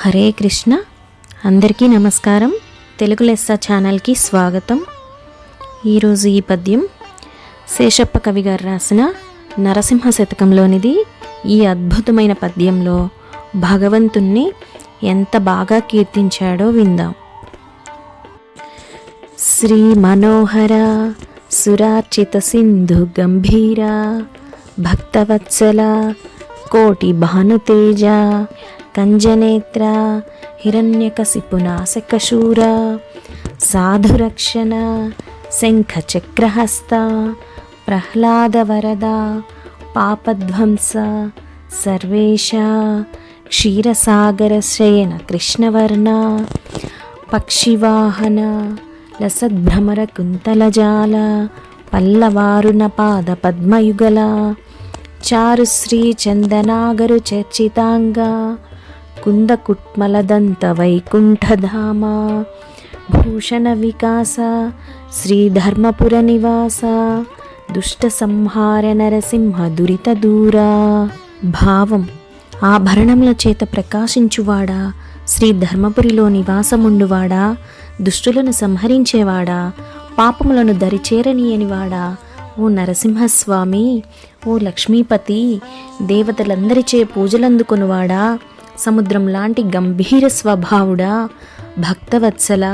హరే కృష్ణ. అందరికీ నమస్కారం. తెలుగు లెస్స ఛానల్కి స్వాగతం. ఈరోజు ఈ పద్యం శేషప్ప కవి గారు రాసిన నరసింహ శతకంలోనిది ఈ అద్భుతమైన పద్యంలో భగవంతుణ్ణి ఎంత బాగా కీర్తించాడో విందాం. శ్రీ మనోహర సురార్చిత సింధు గంభీర భక్తవత్సల కోటి భానుతేజ కంజనేత్ర హిరణ్యకశిపునాశకశూర సాధురక్షణ శంఖచక్రహస్త ప్రహ్లాదవరద పాపధ్వంస సర్వేశ క్షీరసాగరశయన కృష్ణవర్ణ పక్షివాహన లసద్భ్రమర కుంతలజాల పల్లవారుణ పాద పద్మయుగల చారుశ్రీ చందనాగరు చర్చితాంగా కుందకుట్మలదంత వైకుంఠధామ భూషణ వికాస శ్రీధర్మపుర నివాస దుష్ట సంహార నరసింహ దురిత దూరా భావం ఆభరణముల చేత ప్రకాశించువాడా శ్రీ ధర్మపురిలో నివాసముండువాడా దుష్టులను సంహరించేవాడా పాపములను దరిచేరనీయనివాడా ఓ నరసింహస్వామి ఓ లక్ష్మీపతి దేవతలందరిచే పూజలందుకునివాడా సముద్రం లాంటి గంభీర స్వభావుడా భక్తవత్సల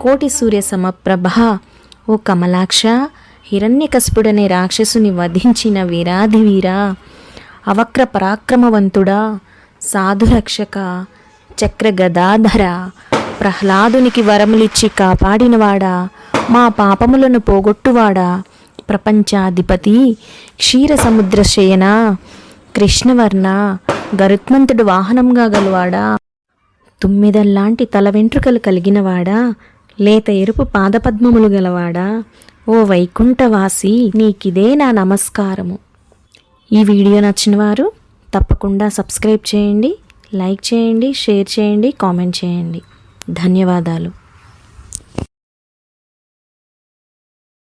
కోటి సూర్య సమప్రభ. ఓ కమలాక్ష హిరణ్యకస్పుడనే రాక్షసుని వధించిన వీరాధివీరా అవక్ర పరాక్రమవంతుడా సాధురక్షక చక్ర గదాధర ప్రహ్లాదునికి వరములిచ్చి కాపాడినవాడా మా పాపములను పోగొట్టువాడా ప్రపంచాధిపతి క్షీర సముద్ర శయన కృష్ణవర్ణ గరుత్మంతుడు వాహనంగా గలవాడా? తుమ్మిదల్లాంటి తల వెంట్రుకలు కలిగినవాడా? లేత ఎరుపు పాదపద్మములు గలవాడా? ఓ వైకుంఠవాసి నీకిదే నా నమస్కారము. ఈ వీడియో నచ్చిన వారు తప్పకుండా సబ్స్క్రైబ్ చేయండి లైక్ చేయండి షేర్ చేయండి కామెంట్ చేయండి. ధన్యవాదాలు.